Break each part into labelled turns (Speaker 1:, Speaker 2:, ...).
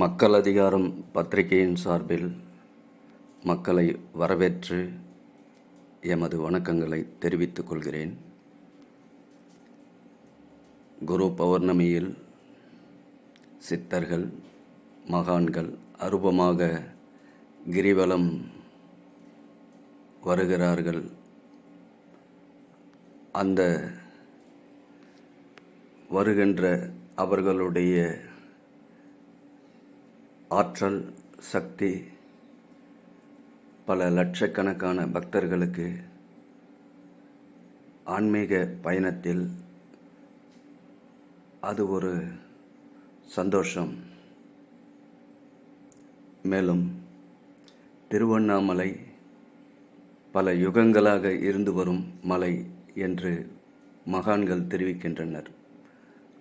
Speaker 1: மக்கள் அதிகாரம் பத்திரிகையின் சார்பில் மக்களை வரவேற்று எமது வணக்கங்களை தெரிவித்துக் கொள்கிறேன். குரு பௌர்ணமியில் சித்தர்கள் மகான்கள் அருபமாக கிரிவலம் வருகிறார்கள். அந்த வருகின்ற அவர்களுடைய ஆற்றல் சக்தி பல லட்சக்கணக்கான பக்தர்களுக்கு ஆன்மீக பயணத்தில் அது ஒரு சந்தோஷம். மேலும் திருவண்ணாமலை பல யுகங்களாக இருந்து வரும் மலை என்று மகான்கள் தெரிவிக்கின்றனர்.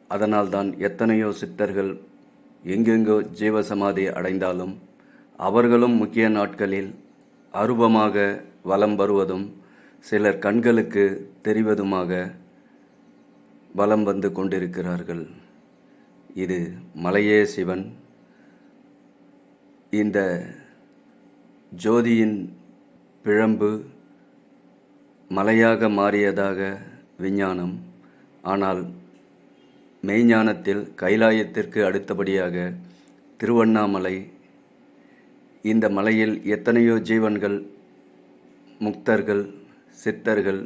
Speaker 1: அதனால்தான் எத்தனையோ சித்தர்கள் எங்கெங்கோ ஜீவசமாதி அடைந்தாலும் அவர்களும் முக்கிய நாட்களில் அருபமாக வலம் வருவதும் சிலர் கண்களுக்கு தெரிவதுமாக வலம் வந்து கொண்டிருக்கிறார்கள். இது மலையே சிவன். இந்த ஜோதியின் பிழம்பு மலையாக மாறியதாக விஞ்ஞானம். ஆனால் மெய்ஞானத்தில் கைலாயத்திற்கு அடுத்தபடியாக திருவண்ணாமலை. இந்த மலையில் எத்தனையோ ஜீவன்கள் முக்தர்கள் சித்தர்கள்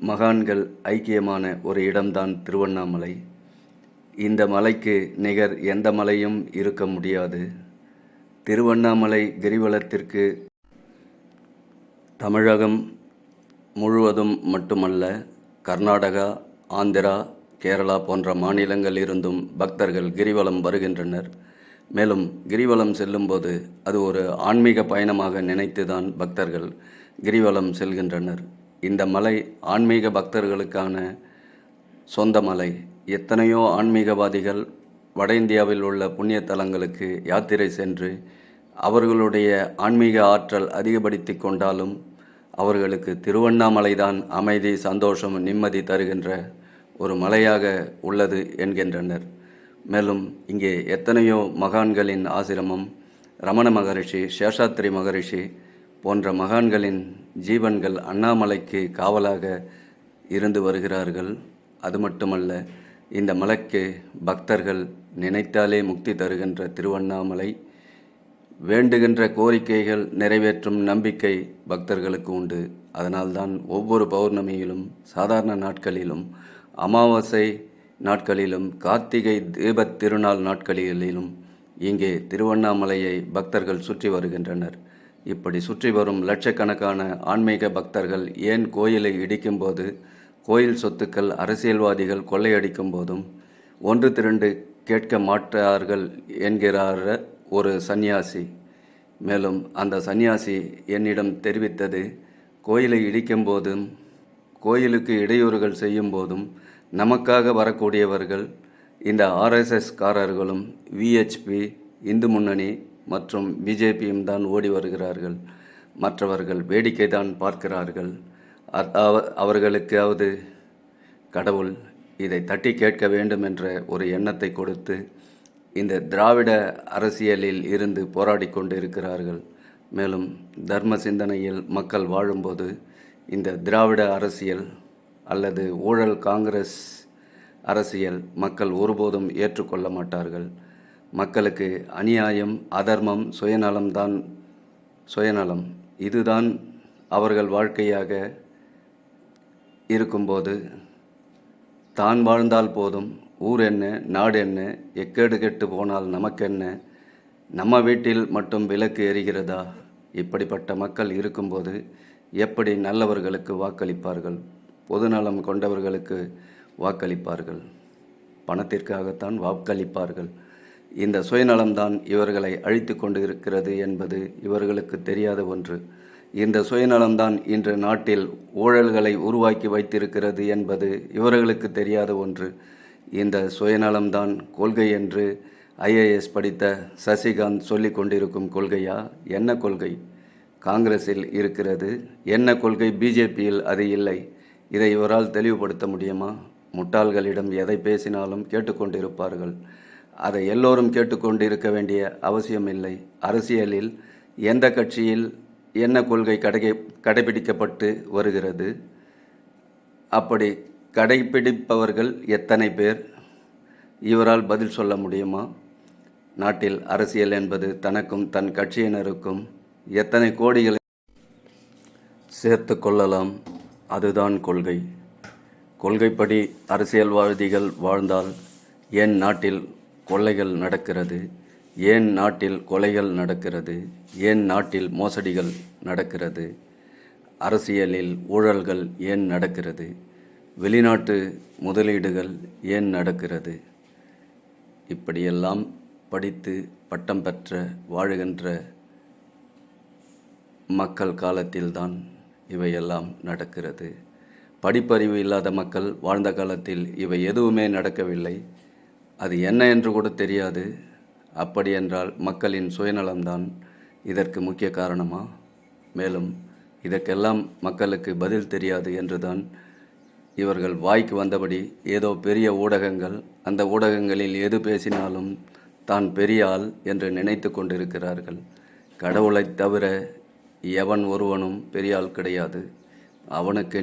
Speaker 1: மகான்கள் ஐக்கியமான ஒரு இடம்தான் திருவண்ணாமலை. இந்த மலைக்கு நிகர் எந்த மலையும் இருக்க முடியாது. திருவண்ணாமலை கிரிவலத்திற்கு தமிழகம் முழுவதும் மட்டுமல்ல கர்நாடகா ஆந்திரா கேரளா போன்ற மாநிலங்களிலிருந்தும் பக்தர்கள் கிரிவலம் வருகின்றனர். மேலும் கிரிவலம் செல்லும்போது அது ஒரு ஆன்மீக பயணமாக நினைத்துதான் பக்தர்கள் கிரிவலம் செல்கின்றனர். இந்த மலை ஆன்மீக பக்தர்களுக்கான சொந்த மலை. எத்தனையோ ஆன்மீகவாதிகள் வட இந்தியாவில் உள்ள புண்ணிய தலங்களுக்கு யாத்திரை சென்று அவர்களுடைய ஆன்மீக ஆற்றல் அதிகப்படுத்தி கொண்டாலும் அவர்களுக்கு திருவண்ணாமலைதான் அமைதி சந்தோஷம் நிம்மதி தருகின்ற ஒரு மலையாக உள்ளது என்கின்றனர். மேலும் இங்கே எத்தனையோ மகான்களின் ஆசிரமம் ரமண மகரிஷி சேஷாத்திரி மகரிஷி போன்ற மகான்களின் ஜீவன்கள் அண்ணாமலைக்கு காவலாக இருந்து வருகிறார்கள். அது மட்டுமல்ல இந்த மலைக்கு பக்தர்கள் நினைத்தாலே முக்தி தருகின்ற திருவண்ணாமலை. வேண்டுகின்ற கோரிக்கைகள் நிறைவேற்றும் நம்பிக்கை பக்தர்களுக்கு உண்டு. அதனால்தான் ஒவ்வொரு பௌர்ணமியிலும் சாதாரண நாட்களிலும் அமாவாசை நாட்களிலும் கார்த்திகை தீபத் திருநாள் நாட்களிலும் இங்கே திருவண்ணாமலையை பக்தர்கள் சுற்றி வருகின்றனர். இப்படி சுற்றி வரும் லட்சக்கணக்கான ஆன்மீக பக்தர்கள் ஏன் கோயிலை இடிக்கும்போது கோயில் சொத்துக்கள் அரசியல்வாதிகள் கொள்ளையடிக்கும் போதும் ஒன்று திரண்டு கேட்க மாட்டார்கள் என்கிறார் ஒரு சந்நியாசி. மேலும் அந்த சந்நியாசி என்னிடம் தெரிவித்தது கோயிலை இடிக்கும்போதும் கோயிலுக்கு இடையூறுகள் செய்யும் போதும் நமக்காக வரக்கூடியவர்கள் இந்த ஆர்எஸ்எஸ் காரர்களும் விஹெச்பி இந்து முன்னணி மற்றும் பிஜேபியும் தான் ஓடி வருகிறார்கள். மற்றவர்கள் வேடிக்கை தான் பார்க்கிறார்கள். அவர்களுக்காவது கடவுள் இதை தட்டி கேட்க வேண்டும் என்ற ஒரு எண்ணத்தை கொடுத்து இந்த திராவிட அரசியலில் இருந்து போராடி கொண்டு இருக்கிறார்கள் மேலும் தர்ம சிந்தனையில் மக்கள் வாழும்போது இந்த திராவிட அரசியல் அல்லது ஊழல் காங்கிரஸ் அரசியல் மக்கள் ஒருபோதும் ஏற்றுக்கொள்ள மாட்டார்கள். மக்களுக்கு அநியாயம் அதர்மம் சுயநலம்தான் சுயநலம். இதுதான் அவர்கள் வாழ்க்கையாக இருக்கும்போது தான் வாழ்ந்தால் போதும் ஊர் என்ன நாடு என்ன எக்கேடு கெட்டு போனால் நமக்கென்ன நம்ம வீட்டில் மட்டும் விளக்கு எரிகிறதா? இப்படிப்பட்ட மக்கள் இருக்கும்போது எப்படி நல்லவர்களுக்கு வாக்களிப்பார்கள்? பொதுநலம் கொண்டவர்களுக்கு வாக்களிப்பார்கள். பணத்திற்காகத்தான் வாக்களிப்பார்கள். இந்த சுயநலம்தான் இவர்களை அழித்து கொண்டு இருக்கிறது என்பது இவர்களுக்கு தெரியாத ஒன்று. இந்த சுயநலம்தான் இன்று நாட்டில் ஊழல்களை உருவாக்கி வைத்திருக்கிறது என்பது இவர்களுக்கு தெரியாத ஒன்று. இந்த சுயநலம்தான் கொள்கை என்று ஐஏஎஸ் படித்த சசிகாந்த் சொல்லி கொண்டிருக்கும் கொள்கையா? என்ன கொள்கை? காங்கிரஸில் இருக்கிறது. என்ன கொள்கை பிஜேபியில் அது இல்லை. இதை இவரால் தெளிவுபடுத்த முடியுமா? முட்டாள்களிடம் எதை பேசினாலும் கேட்டுக்கொண்டிருப்பார்கள். அதை எல்லோரும் கேட்டுக்கொண்டிருக்க வேண்டிய அவசியமில்லை அரசியலில் எந்த கட்சியில் என்ன கொள்கை கடை கடைபிடிக்கப்பட்டு வருகிறது? அப்படி கடைபிடிப்பவர்கள் எத்தனை பேர்? இவரால் பதில் சொல்ல முடியுமா? நாட்டில் அரசியல் என்பது தனக்கும் தன் கட்சியினருக்கும் எத்தனை கோடிகளை சேர்த்து கொள்ளலாம் அதுதான் கொள்கை. கொள்கைப்படி அரசியல்வாதிகள் வாழ்ந்தால் ஏன் நாட்டில் கொள்ளைகள் நடக்கிறது? ஏன் நாட்டில் கொலைகள் நடக்கிறது? ஏன் நாட்டில் மோசடிகள் நடக்கிறது? அரசியலில் ஊழல்கள் ஏன் நடக்கிறது? வெளிநாட்டு முதலீடுகள் ஏன் நடக்கிறது? இப்படியெல்லாம் படித்து பட்டம் பெற்ற வாழுகின்ற மக்கள் காலத்தில்தான் இவையெல்லாம் நடக்கிறது. படிப்பறிவு இல்லாத மக்கள் வாழ்ந்த காலத்தில் இவை எதுவுமே நடக்கவில்லை. அது என்ன என்று கூட தெரியாது. அப்படி என்றால் மக்களின் சுயநலம்தான் இதற்கு முக்கிய காரணமா? மேலும் இதற்கெல்லாம் மக்களுக்கு பதில் தெரியாது என்றுதான் இவர்கள் வாய்க்கு வந்தபடி ஏதோ பெரிய ஊடகங்கள் அந்த ஊடகங்களில் எது பேசினாலும் தான் பெரிய ஆள் என்று நினைத்து கொண்டிருக்கிறார்கள். கடவுளைத் தவிர எவன் ஒருவனும் பெரியாள் கிடையாது. அவனுக்கு